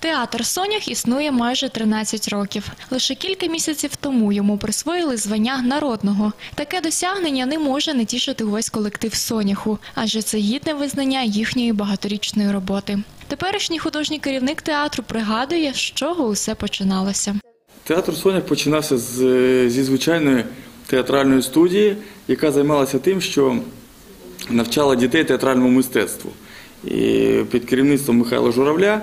Театр Сонях існує майже 13 років. Лише кілька місяців тому йому присвоїли звання народного. Таке досягнення не може не тішити увесь колектив Соняху, адже це гідне визнання їхньої багаторічної роботи. Теперішній художній керівник театру пригадує, з чого усе починалося. Театр Сонях починався з, е, зі звичайної театральної студії, яка займалася тим, що навчала дітей театральному мистецтву. І під керівництвом Михайла Журавля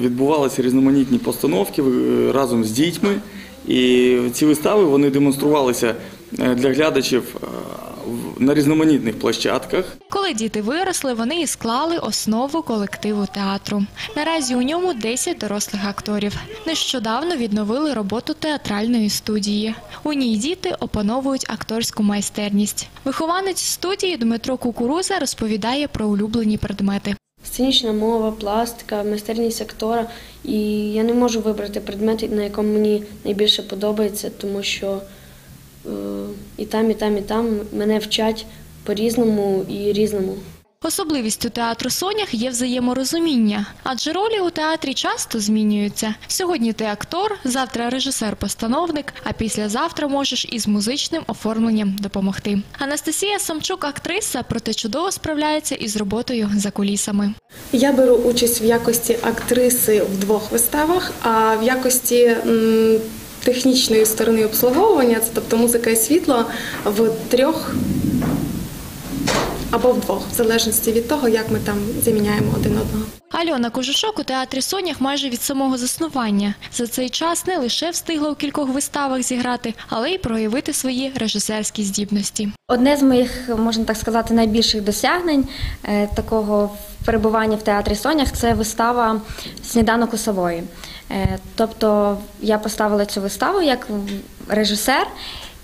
відбувалися різноманітні постановки е, разом з дітьми. І ці вистави вони демонструвалися е, для глядачів е, на різноманітних площадках. Коли діти виросли, вони і склали основу колективу театру. Наразі у ньому 10 дорослих акторів. Нещодавно відновили роботу театральної студії. У ній діти опановують акторську майстерність. Вихованець студії Дмитро Кукуруза розповідає про улюблені предмети. Сценічна мова, пластика, майстерність актора. І я не можу вибрати предмет, на якому мені найбільше подобається, тому що е, і там, і там, і там мене вчать по-різному і різному. Особливістю театру Сонях є взаєморозуміння, адже ролі у театрі часто змінюються. Сьогодні ти актор, завтра режисер-постановник, а післязавтра можеш із музичним оформленням допомогти. Анастасія Самчук актриса, проте чудово справляється із роботою за кулісами. Я беру участь в якості актриси в двох виставах, а в якості технічної сторони обслуговування, тобто музика і світло, в трьох або в двох, в залежності від того, як ми там заміняємо один одного. Альона Кожушок у театрі Сонях майже від самого заснування. За цей час не лише встигла у кількох виставах зіграти, але й проявити свої режисерські здібності. Одне з моїх, можна так сказати, найбільших досягнень е, такого перебування в театрі Сонях це вистава Сніданок у Савої. Е, Тобто я поставила цю виставу як режисер.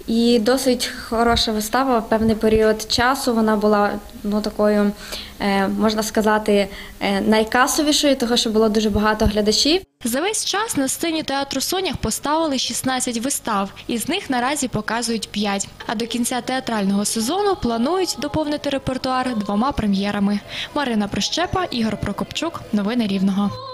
І досить хороша вистава. Певний період часу вона була ну такою, е, можна сказати, е, найкасовішою, тому що було дуже багато глядачів. За весь час на сцені театру Сонях поставили 16 вистав, із них наразі показують 5. А до кінця театрального сезону планують доповнити репертуар двома прем'єрами. Марина Прищепа, Ігор Прокопчук. Новини Рівного.